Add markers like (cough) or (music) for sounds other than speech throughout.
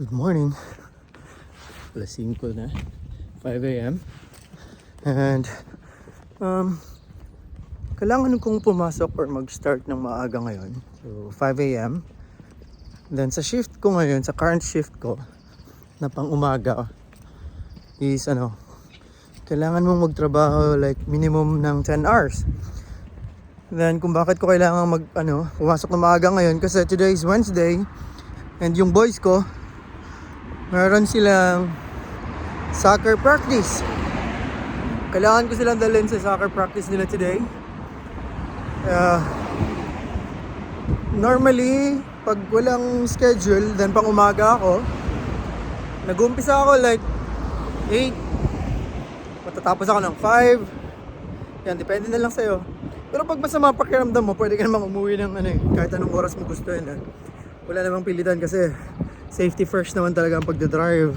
Good morning. Alas 5 na. 5 a.m. And, um, kailangan kong pumasok or mag-start ng maaga ngayon. So, 5 a.m. Then, sa shift ko ngayon, sa current shift ko, na pang umaga, is ano, kailangan mong magtrabaho like minimum ng 10 hours. Then, kung bakit ko kailangan mag, ano, pumasok na maaga ngayon, kasi today is Wednesday, and yung boys ko, meron silang soccer practice. Kailangan ko silang dalhin sa soccer practice nila today. Uh, normally, pag walang schedule, then pang umaga ako, nag-umpisa ako like 8, matatapos ako ng 5. Yan, depende na lang sa'yo. Pero pag masama pakiramdam mo, pwede ka namang umuwi ng ano eh, kahit anong oras mo gusto yun. Eh. Wala namang pilitan kasi safety first naman talaga ang pagdadrive.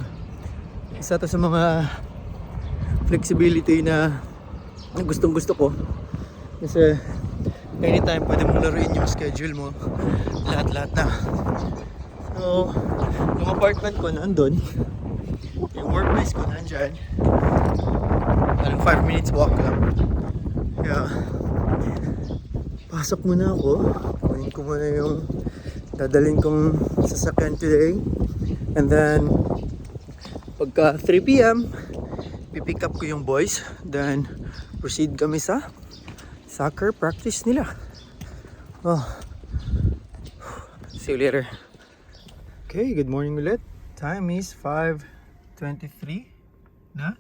Isa to sa mga flexibility na, gustong gusto ko. Kasi anytime pwede mong laruin yung schedule mo. Lahat-lahat na. So, yung apartment ko nandun. Yung workplace ko nandyan. Parang 5 minutes walk lang. Kaya, pasok muna ako. Kunin ko muna yung dadalhin kong sasakyan today. And then, pagka 3 p.m., pipick up ko yung boys. Then, proceed kami sa soccer practice nila. Oh. See you later. Okay, good morning ulit. Time is 5.23 na.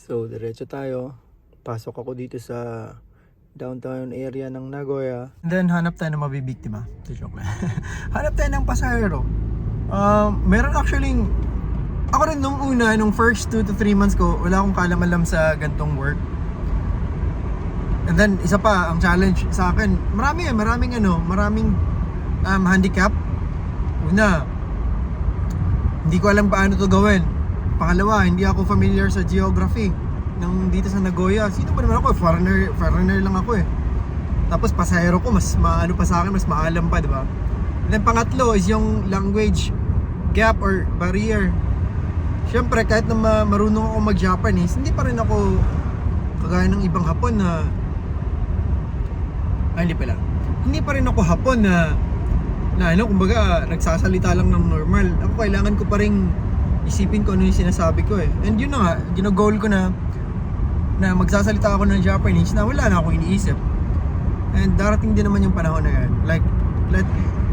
So, diretso tayo. Pasok ako dito sa downtown area ng Nagoya. And then, hanap tayo ng mabibiktima. Joke lang. (laughs) hanap tayo ng pasahero. Um, meron actually, ako rin nung una, nung first 2 to 3 months ko, wala akong kalam-alam sa gantong work. And then, isa pa, ang challenge sa akin, marami eh, maraming ano, maraming um, handicap. Una, hindi ko alam paano to gawin. Pangalawa, hindi ako familiar sa geography ng dito sa Nagoya. Sino ba naman ako? Foreigner, foreigner lang ako eh. Tapos pasahero ko, mas maano pa sa akin, mas maalam pa, di ba? And then pangatlo is yung language gap or barrier. Siyempre, kahit na ma- marunong ako mag-Japanese, hindi pa rin ako kagaya ng ibang Hapon na ay, hindi pala. Hindi pa rin ako Hapon na na ano, kumbaga, nagsasalita lang ng normal. Ako kailangan ko pa rin isipin ko ano yung sinasabi ko eh. And yun na nga, ginagol ko na na magsasalita ako ng Japanese na wala na akong iniisip. And darating din naman yung panahon na yan. Like,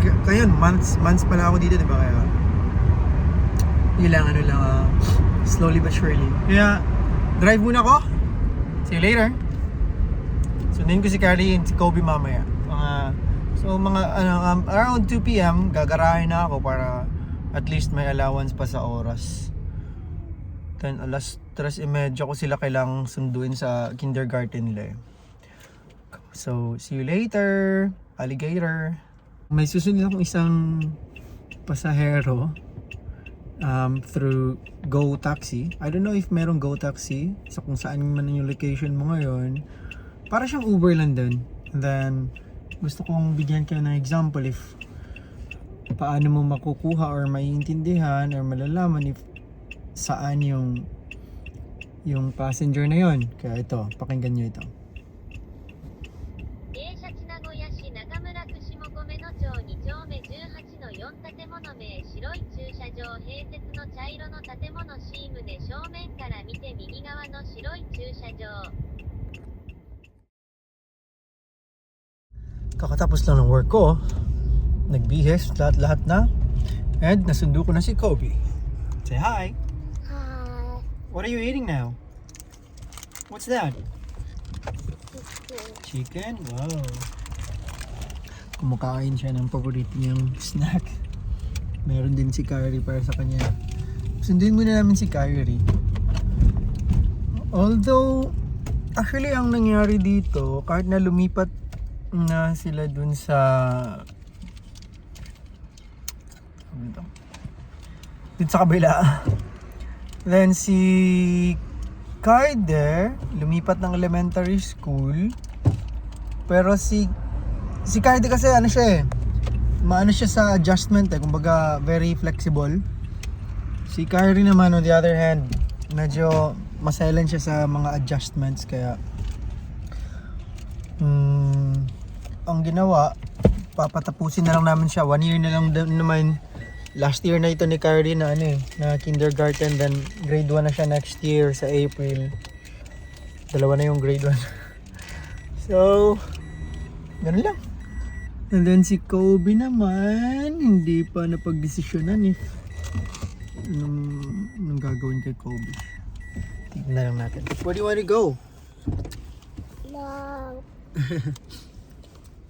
k- kayon, months, months pa lang ako dito, di ba? Kaya, yun lang, ano lang, ah, slowly but surely. Kaya, drive muna ako. See you later. Sundin ko si Carly and si Kobe mamaya. Mga, so mga ano, um, around 2 p.m. gagarahin na ako para at least may allowance pa sa oras. Then alas 3.30 ko sila kailangang sunduin sa kindergarten nila eh. So, see you later, alligator. May susunod akong isang pasahero um, through Go Taxi. I don't know if merong Go Taxi sa kung saan man yung location mo ngayon. Para siyang Uber lang din. And then, gusto kong bigyan kayo ng example if paano mo makukuha or maiintindihan or malalaman if saan yung yung passenger na yon. Kaya ito, pakinggan nyo ito. kakatapos lang ng work ko nagbihes lahat lahat na and nasundo ko na si Kobe say hi What are you eating now? What's that? Chicken? Wow. Kumakain siya ng paborito niyang snack. Meron din si Kyrie para sa kanya. Sundin muna namin si Kyrie. Although, actually ang nangyari dito, kahit na lumipat na sila dun sa ano dun sa kabila Then si Carter lumipat ng elementary school. Pero si si Carter kasi ano siya eh. maano siya sa adjustment eh, kumbaga very flexible. Si Kyrie naman on the other hand, medyo maselan siya sa mga adjustments kaya mm, ang ginawa, papatapusin na lang namin siya. One year na lang naman. Last year na ito ni Kyrie na ano eh, na kindergarten then grade 1 na siya next year sa April. Dalawa na yung grade 1. (laughs) so, ganun lang. And then si Kobe naman, hindi pa napagdesisyonan if anong, anong gagawin kay Kobe. Tignan lang natin. Where do you want to go? No. (laughs)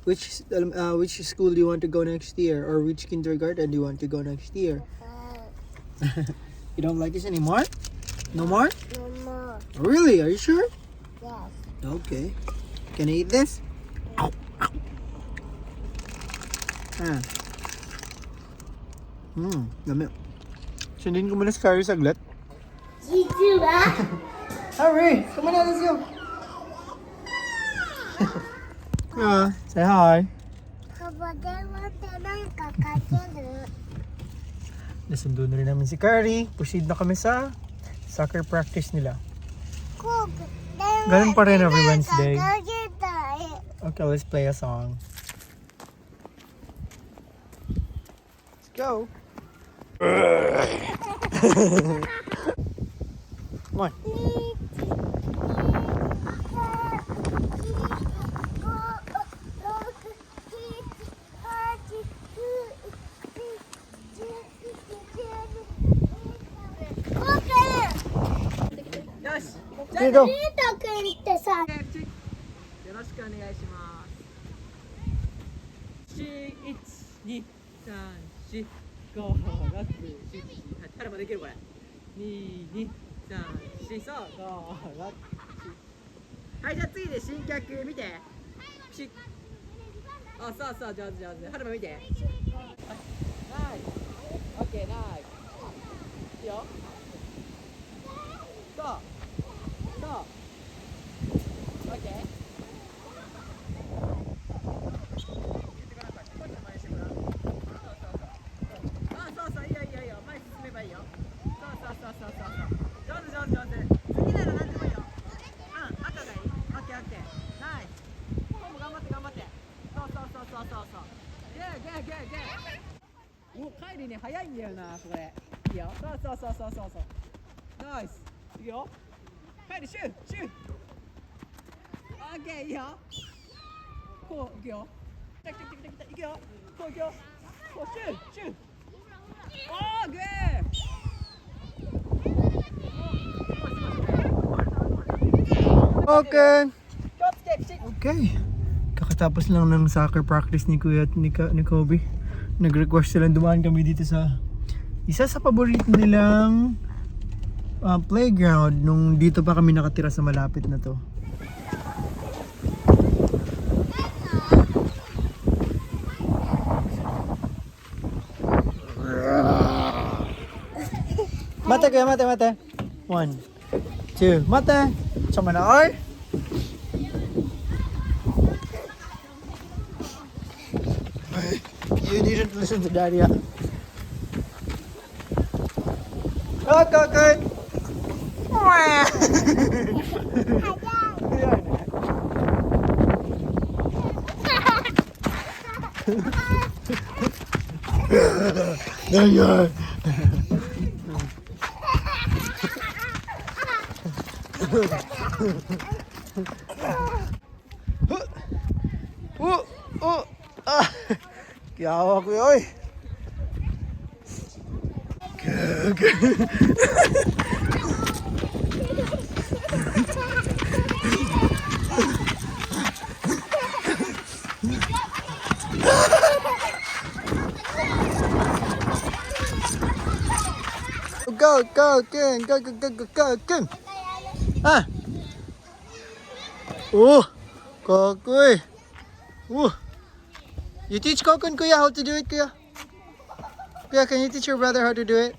Which um, uh, which school do you want to go next year? Or which kindergarten do you want to go next year? (laughs) You don't like this anymore? No more? No more. Really? Are you sure? Yes. Okay. Can I eat this? Ah. Hmm, dami. Sundin ko muna si Carrie saglit. Chichu ba? Harry, come on, let's go. (laughs) Yeah, say hi. Nasundo na rin namin si Kari. Proceed na kami sa soccer practice nila. Ganun pa rin every Wednesday. Okay, let's play a song. Let's go. (laughs) Come on. ってさ、よろしくお願いします。四一二三四五六七八。誰もできるこれ。二二三四そう五六七。はいじゃあ次で新脚見て。し。あそうそう上手上手。春も見て。はい。ナイス。オッケーナイス。いいよ。そう。そう。オッケー。あ、そうそう、いいよいいよいいよ。前進めばいいよ。そうそうそうそうそうそう。上手上手上手。次なら何でもいいよ。うん、赤がいい。オッケーオッケー。ナイス。今度頑張って頑張って。そうそうそうそうそうそう。ゲーゲーゲーゲー。お、帰りね早いんだよな、これ。いいよ。そうそうそうそうそうそう。ナイス。いいよ。帰りシューシュー。オッケーいいよ。こう行くよ。来た来た来た来た行くよ。こう行くよ。こうシューシュー。Oh, good! Okay. Okay. Kakatapos lang ng soccer practice ni Kuya at ni, Ka- ni Kobe. Nag-request silang dumaan kami dito sa isa sa paborito nilang uh, playground nung dito pa kami nakatira sa malapit na to. Mate kuya, mate, mate. One, two, mate. Sama na R. This is the diarrhea. Look, look, look. there you are. Dạ, Yawak ya ơi. Go go again go go go go go again ah oh có quê uh You teach Kokon, Kuya, how to do it, Kuya? Kuya, can you teach your brother how to do it?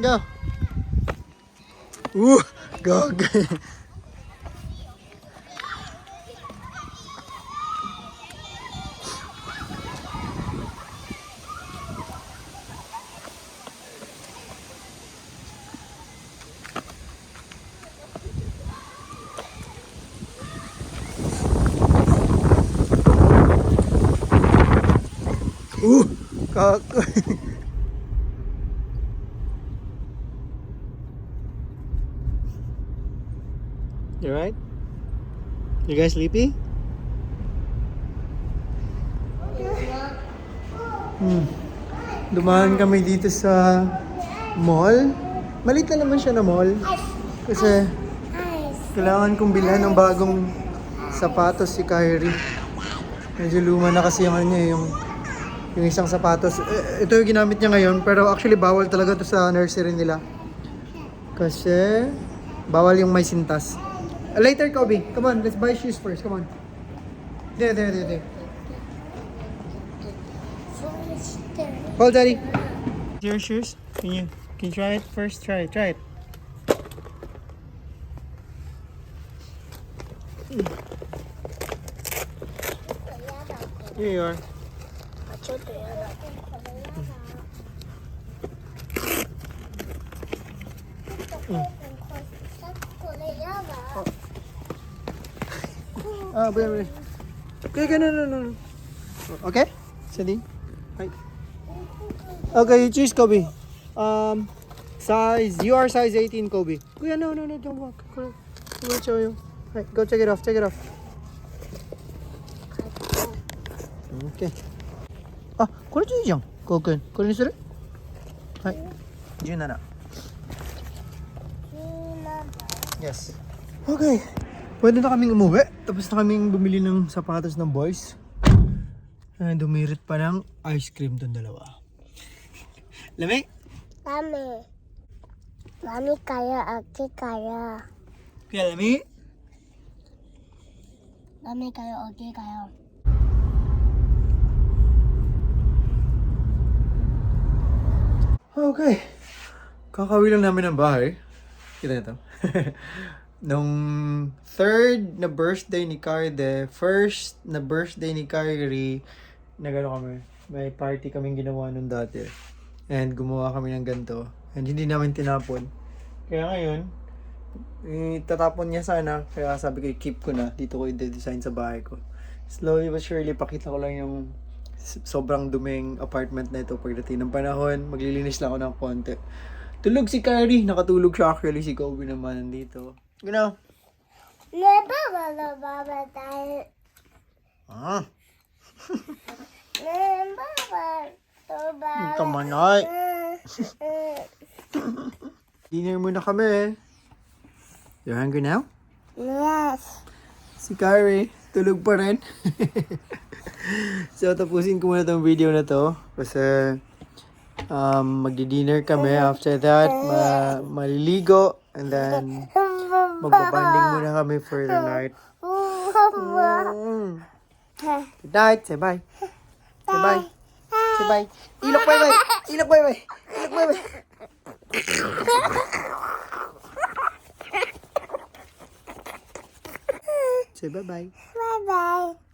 Go. Ooh, go, (laughs) go. Kako. You right? You guys sleepy? Hmm. Dumaan kami dito sa mall. Malit na naman siya na mall. Kasi kailangan kong bilhan ng bagong sapatos si Kyrie. Medyo luma na kasi yung ano yung yung isang sapatos. Eh, ito yung ginamit niya ngayon, pero actually bawal talaga to sa nursery nila. Kasi bawal yung may sintas. Later, Kobe. Come on, let's buy shoes first. Come on. There, there, there, there. Hold, Daddy. Your shoes. Can you can you try it first? Try it. Try it. Here you are. Mm. Ah, wait, wait. Okay, okay, no, no, no. no. Okay? Steady. Right. Okay, you choose Kobe. Um, size, you are size 18, Kobe. Kuya, no, no, no, don't walk. Go, go show you. Right, go check it off, check it off. Okay. Ah, これでいいじゃん。こうくん。これにするはい。17。Yes. Okay. Pwede na kaming umuwi. Tapos na kaming bumili ng sapatos ng boys. And dumirit pa ng ice cream doon dalawa. Lami? Lami. Lami kaya, aki kaya. Kaya lami? Lami kaya, aki kaya. Okay. Kakawin lang namin ng bahay. Kita nito. (laughs) Nung third na birthday ni Carde, first na birthday ni Kyrie, nagano kami, may party kaming ginawa nung dati. And gumawa kami ng ganito. And hindi namin tinapon. Kaya ngayon, itatapon niya sana. Kaya sabi ko, keep ko na. Dito ko i-design sa bahay ko. Slowly but surely, pakita ko lang yung sobrang duming apartment na ito pagdating ng panahon. Maglilinis lang ako ng konti. Tulog si Kyrie. Nakatulog siya actually. Si Kobe naman nandito. You know? Ah. Ang kamanay. Dinner muna kami. You're hungry now? Yes. Si Kyrie, tulog pa rin. (laughs) so, tapusin ko muna tong video na to. Kasi, um, magdi-dinner kami. After that, ma maliligo. And then, magbabanding muna kami for the night. Mm. Good night. Say bye. Say bye. Say bye. Ilok bye bye. Ilok bye bye. Ilok bye bye. Say bye bye. Bye bye.